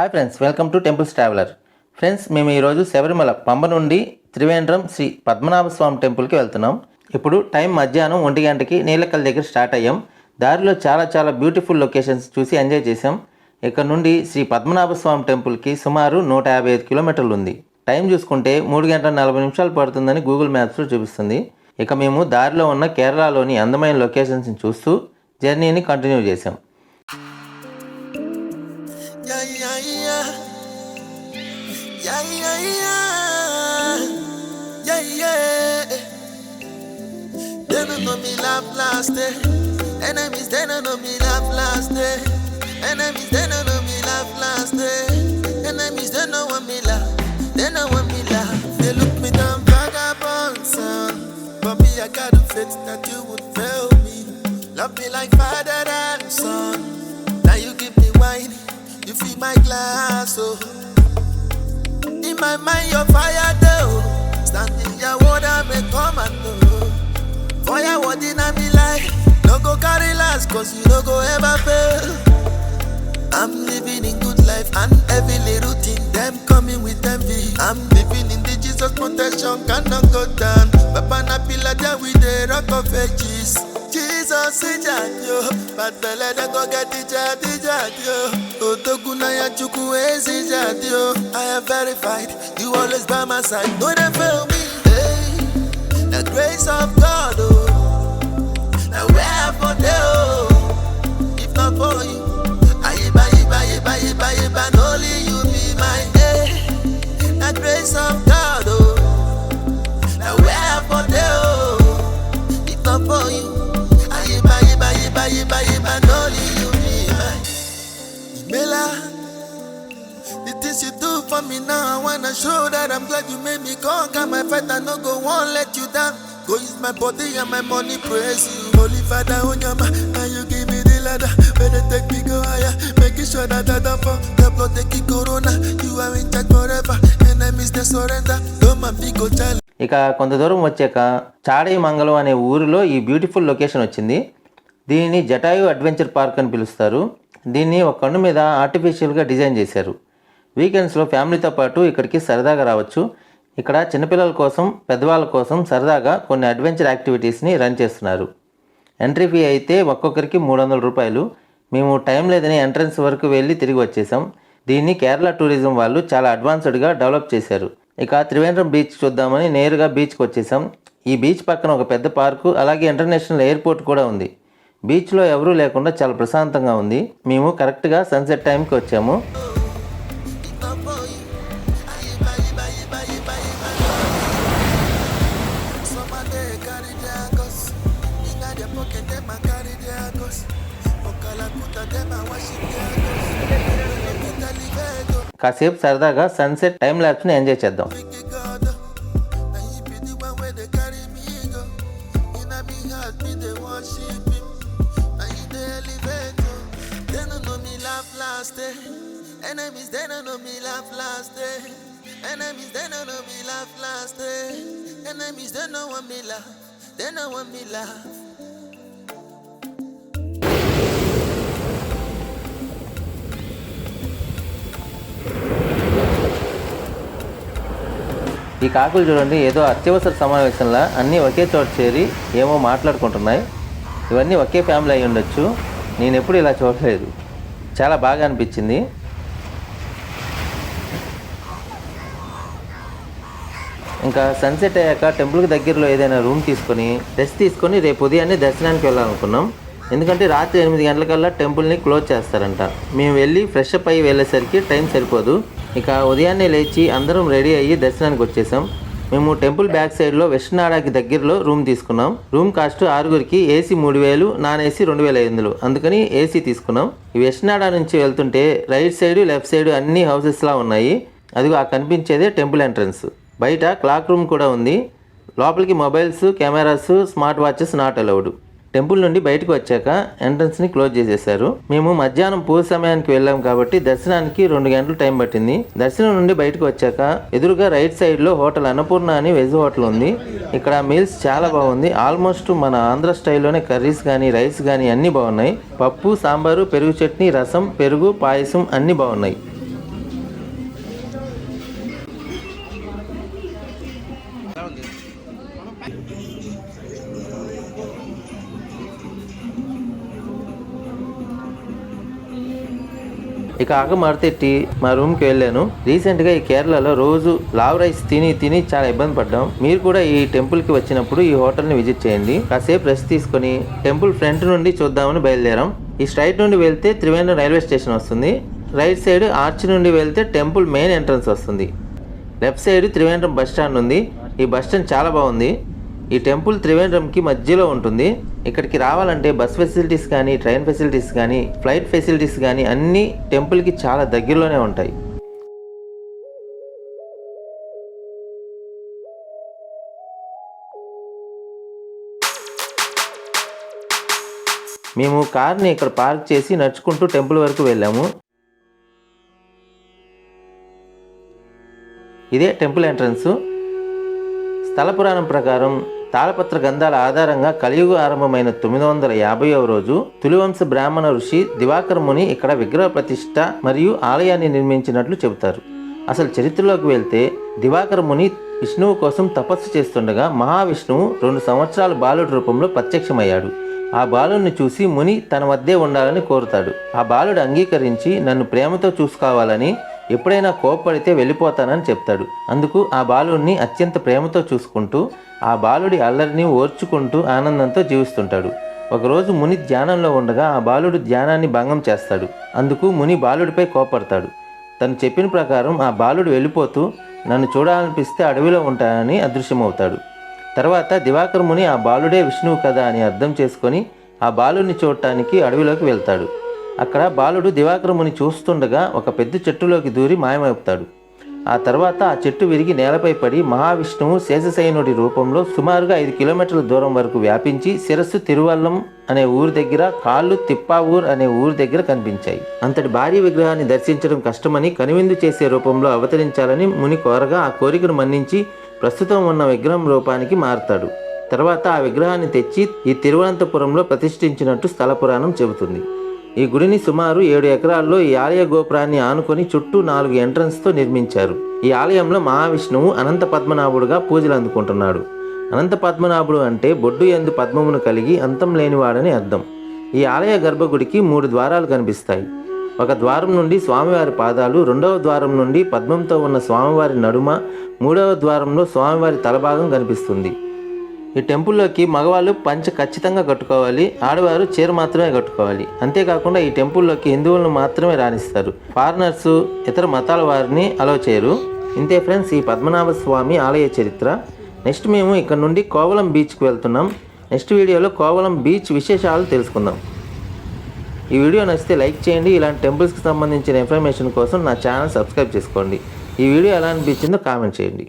Hi friends welcome to temples traveller friends మేము ఈరోజు శబరిమల పంబ నుండి త్రివేంద్రం శ్రీ పద్మనాభ స్వామి టెంపుల్కి వెళ్తున్నాం. ఇప్పుడు టైం మధ్యాహ్నం ఒంటి గంటకి నీలకల్ దగ్గర స్టార్ట్ అయ్యాం. దారిలో చాలా చాలా బ్యూటిఫుల్ లొకేషన్స్ చూసి ఎంజాయ్ చేసాం ఇక్కడ నుండి శ్రీ పద్మనాభ స్వామి టెంపుల్కి సుమారు నూట యాభై ఐదు కిలోమీటర్లు ఉంది. టైం చూసుకుంటే మూడు గంటల నలభై నిమిషాలు పడుతుందని గూగుల్ మ్యాప్స్లో చూపిస్తుంది. ఇక మేము దారిలో ఉన్న కేరళలోని అందమైన లొకేషన్స్ని చూస్తూ జర్నీని కంటిన్యూ చేసాం Yeah. They don't know me laugh last day. Enemies, they don't know me laugh last day. Enemies, they don't know me laugh last day. Enemies, they don't want me laugh. They don't want me laugh. They look me down, vagabond son. But me, I got a faith that you would fail me. Love me like father and son. Now you give me wine, you fill my glass, oh. In my mind, you're fire though. Standing your water, oh. me commando. Fire what in me like. No go carry last, cause you no go ever fail. I'm living in good life and every little thing them coming with envy. I'm living in the Jesus protection, cannot go down. Papa na pillar there with the rock of ages. Jesus is yo, but belle they go get the jet, the jet yo. Otokuna ya chuku ezi jet yo. I am verified, you always by my side. No they fail me, hey. The grace of God, oh. Now where for them, oh. If not for you. Ayiba, yiba, yiba, yiba, yiba, and only you be my eh. The grace of God, for me now, I wanna show that I'm glad you made me conquer my fight. I no go won't let you down. Go use my body and my money, praise you. Holy Father, on your mind, and you give me the ladder. When they take me go higher, making sure that I don't fall. The blood they keep corona, you are in charge forever. Enemies they surrender, don't my big go child. ఇక కొంత దూరం వచ్చాక చాడై మంగళం అనే ఊరిలో ఈ beautiful location వచ్చింది దీనిని జటాయు అడ్వెంచర్ పార్క్ అని పిలుస్తారు దీన్ని ఒక కన్ను మీద ఆర్టిఫిషియల్గా డిజైన్ చేశారు వీకెండ్స్లో ఫ్యామిలీతో పాటు ఇక్కడికి సరదాగా రావచ్చు. ఇక్కడ చిన్నపిల్లల కోసం పెద్దవాళ్ళ కోసం సరదాగా కొన్ని అడ్వెంచర్ యాక్టివిటీస్ని రన్ చేస్తున్నారు. ఎంట్రీ ఫీ అయితే ఒక్కొక్కరికి మూడు వందల రూపాయలు. మేము టైం లేదని ఎంట్రన్స్ వరకు వెళ్ళి తిరిగి వచ్చేసాం. దీన్ని కేరళ టూరిజం వాళ్ళు చాలా అడ్వాన్స్డ్గా డెవలప్ చేశారు. ఇక త్రివేంద్రం బీచ్ చూద్దామని నేరుగా బీచ్కి వచ్చేసాం. ఈ బీచ్ పక్కన ఒక పెద్ద పార్కు అలాగే ఇంటర్నేషనల్ ఎయిర్పోర్ట్ కూడా ఉంది. బీచ్లో ఎవరూ లేకుండా చాలా ప్రశాంతంగా ఉంది. మేము కరెక్ట్గా సన్సెట్ టైంకి వచ్చాము. కాసేపు సరదాగా సన్సెట్ టైం laugh ఎంజాయ్ చేద్దాం Enemies, they don't know me laugh last day. Enemies, they don't know me laugh last day. Enemies, they don't want me laugh. They don't want me laugh. ఈ కాకులు చూడండి ఏదో అత్యవసర సమావేశంలో అన్నీ ఒకే చోట చేరి ఏమో మాట్లాడుకుంటున్నాయి. ఇవన్నీ ఒకే ఫ్యామిలీ అయి ఉండొచ్చు. నేను ఎప్పుడు ఇలా చూడలేదు. చాలా బాగా అనిపించింది. ఇంకా సన్సెట్ అయ్యాక టెంపుల్కి దగ్గరలో ఏదైనా రూమ్ తీసుకొని రెస్ట్ తీసుకొని రేపు ఉదయాన్నే దర్శనానికి వెళ్ళాలనుకున్నాం. ఎందుకంటే రాత్రి ఎనిమిది గంటలకల్లా టెంపుల్ని క్లోజ్ చేస్తారంట. మేము వెళ్ళి ఫ్రెష్ అప్ అయ్యి వెళ్ళేసరికి టైం సరిపోదు. ఇక ఉదయాన్నే లేచి అందరం రెడీ అయ్యి దర్శనానికి వచ్చేసాం. మేము టెంపుల్ బ్యాక్ సైడ్లో వెస్ట్నాడాకి దగ్గరలో రూమ్ తీసుకున్నాం. రూమ్ కాస్ట్ ఆరుగురికి ఏసీ మూడు వేలు నాన్ ఏసీ రెండు వేల ఐదు వందలు. అందుకని ఏసీ తీసుకున్నాం. ఈ వెస్ట్నాడా నుంచి వెళ్తుంటే రైట్ సైడ్ లెఫ్ట్ సైడ్ అన్ని హౌసెస్లా ఉన్నాయి. అదిగో ఆ కనిపించేదే టెంపుల్ ఎంట్రన్స్. బయట క్లాక్ రూమ్ కూడా ఉంది. లోపలికి mobiles cameras smart watches not allowed. Temple నుండి బయటకు వచ్చాక ఎంట్రన్స్ని క్లోజ్ చేసేశారు. మేము మధ్యాహ్నం పూజ సమయానికి వెళ్ళాం కాబట్టి దర్శనానికి రెండు గంటలు టైం పట్టింది. దర్శనం నుండి బయటకు వచ్చాక ఎదురుగా రైట్ సైడ్లో హోటల్ అన్నపూర్ణ అని వెజ్ హోటల్ ఉంది. ఇక్కడ మీల్స్ చాలా బాగుంది. ఆల్మోస్ట్ మన ఆంధ్ర స్టైల్లోనే కర్రీస్ కానీ రైస్ కానీ అన్నీ బాగున్నాయి. పప్పు సాంబారు పెరుగు చట్నీ రసం పెరుగు పాయసం అన్నీ బాగున్నాయి. ఇక ఆగ మరతెట్టి మా రూమ్కి వెళ్ళాను. రీసెంట్గా ఈ కేరళలో రోజు లావ్ రైస్ తిని తిని చాలా ఇబ్బంది పడ్డాం. మీరు కూడా ఈ టెంపుల్కి వచ్చినప్పుడు ఈ హోటల్ని విజిట్ చేయండి. కాసేపు రెస్ట్ తీసుకొని టెంపుల్ ఫ్రంట్ నుండి చూద్దామని బయలుదేరాం. ఈ స్ట్రైట్ నుండి వెళ్తే త్రివేంద్రం రైల్వే స్టేషన్ వస్తుంది. రైట్ సైడ్ ఆర్చ్ నుండి వెళ్తే టెంపుల్ మెయిన్ ఎంట్రన్స్ వస్తుంది. Left side Trivandrum bus stand ఉంది. ఈ బస్ స్టాండ్ చాలా బాగుంది. ఈ టెంపుల్ త్రివేంద్రంకి మధ్యలో ఉంటుంది. ఇక్కడికి రావాలంటే బస్ ఫెసిలిటీస్ కానీ ట్రైన్ ఫెసిలిటీస్ కానీ ఫ్లైట్ ఫెసిలిటీస్ కానీ అన్నీ టెంపుల్కి చాలా దగ్గరలోనే ఉంటాయి. మేము కార్ని ఇక్కడ పార్క్ చేసి నడుచుకుంటూ టెంపుల్ వరకు వెళ్ళాము. ఇదే టెంపుల్ ఎంట్రన్స్. స్థల పురాణం ప్రకారం తాళపత్ర గంధాల ఆధారంగా కలియుగ ఆరంభమైన తొమ్మిది వందల యాభైవ రోజు తులివంశ బ్రాహ్మణ ఋషి దివాకర్ ముని ఇక్కడ విగ్రహ ప్రతిష్ట మరియు ఆలయాన్ని నిర్మించినట్లు చెబుతారు. అసలు చరిత్రలోకి వెళ్తే దివాకర్ ముని విష్ణువు కోసం తపస్సు చేస్తుండగా మహావిష్ణువు రెండు సంవత్సరాల బాలుడి రూపంలో ప్రత్యక్షమయ్యాడు. ఆ బాలుడిని చూసి ముని తన వద్దే ఉండాలని కోరుతాడు. ఆ బాలుడు అంగీకరించి నన్ను ప్రేమతో చూసుకోవాలని ఎప్పుడైనా కోప్పడితే వెళ్ళిపోతానని చెప్తాడు. అందుకు ఆ బాలుడిని అత్యంత ప్రేమతో చూసుకుంటూ ఆ బాలుడి అల్లరిని ఓర్చుకుంటూ ఆనందంతో జీవిస్తుంటాడు. ఒకరోజు ముని ధ్యానంలో ఉండగా ఆ బాలుడు ధ్యానాన్ని భంగం చేస్తాడు. అందుకు ముని బాలుడిపై కోపడతాడు తను చెప్పిన ప్రకారం ఆ బాలుడు వెళ్ళిపోతూ నన్ను చూడాలనిపిస్తే అడవిలో ఉంటానని అదృశ్యమవుతాడు. తర్వాత దివాకర్ ముని ఆ బాలుడే విష్ణువు కదా అని అర్థం చేసుకొని ఆ బాలుడిని చూడటానికి అడవిలోకి వెళ్తాడు. అక్కడ బాలుడు దివాకరముని చూస్తుండగా ఒక పెద్ద చెట్టులోకి దూరి మాయమవుతాడు ఆ తర్వాత ఆ చెట్టు విరిగి నేలపై పడి మహావిష్ణువు శేషశయనుడి రూపంలో సుమారుగా ఐదు కిలోమీటర్ల దూరం వరకు వ్యాపించి శిరస్సు తిరువల్లం అనే ఊరి దగ్గర కాళ్ళు తిప్పావూర్ అనే ఊరి దగ్గర కనిపించాయి. అంతటి భారీ విగ్రహాన్ని దర్శించడం కష్టమని కనువిందు చేసే రూపంలో అవతరించాలని ముని కోరగా ఆ కోరికను మన్నించి ప్రస్తుతం ఉన్న విగ్రహం రూపానికి మారుతాడు. తర్వాత ఆ విగ్రహాన్ని తెచ్చి ఈ తిరువనంతపురంలో ప్రతిష్ఠించినట్టు స్థల పురాణం చెబుతుంది. ఈ గుడిని సుమారు ఏడు ఎకరాల్లో ఈ ఆలయ గోపురాన్ని ఆనుకొని చుట్టూ నాలుగు ఎంట్రన్స్తో నిర్మించారు. ఈ ఆలయంలో మహావిష్ణువు అనంత పద్మనాభుడుగా పూజలు అందుకుంటున్నాడు. అనంత పద్మనాభుడు అంటే బొడ్డు ఎందు పద్మమును కలిగి అంతం లేనివాడని అర్థం. ఈ ఆలయ గర్భగుడికి మూడు ద్వారాలు కనిపిస్తాయి. ఒక ద్వారం నుండి స్వామివారి పాదాలు రెండవ ద్వారం నుండి పద్మంతో ఉన్న స్వామివారి నడుమ మూడవ ద్వారంలో స్వామివారి తలభాగం కనిపిస్తుంది. ఈ టెంపుల్లోకి మగవాళ్ళు పంచ ఖచ్చితంగా కట్టుకోవాలి ఆడవారు చీర మాత్రమే కట్టుకోవాలి. అంతేకాకుండా ఈ టెంపుల్లోకి హిందువులను మాత్రమే రాణిస్తారు. ఫారినర్స్ ఇతర మతాల వారిని అలో చేయరు. ఇంతే ఫ్రెండ్స్ ఈ పద్మనాభ స్వామి ఆలయ చరిత్ర. నెక్స్ట్ మేము ఇక్కడ నుండి కోవలం బీచ్కి వెళ్తున్నాం. నెక్స్ట్ వీడియోలో కోవలం బీచ్ విశేషాలు తెలుసుకుందాం. ఈ వీడియో నచ్చితే లైక్ చేయండి. ఇలాంటి టెంపుల్స్కి సంబంధించిన ఇన్ఫర్మేషన్ కోసం నా ఛానల్ సబ్స్క్రైబ్ చేసుకోండి. ఈ వీడియో ఎలా అనిపించిందో కామెంట్ చేయండి.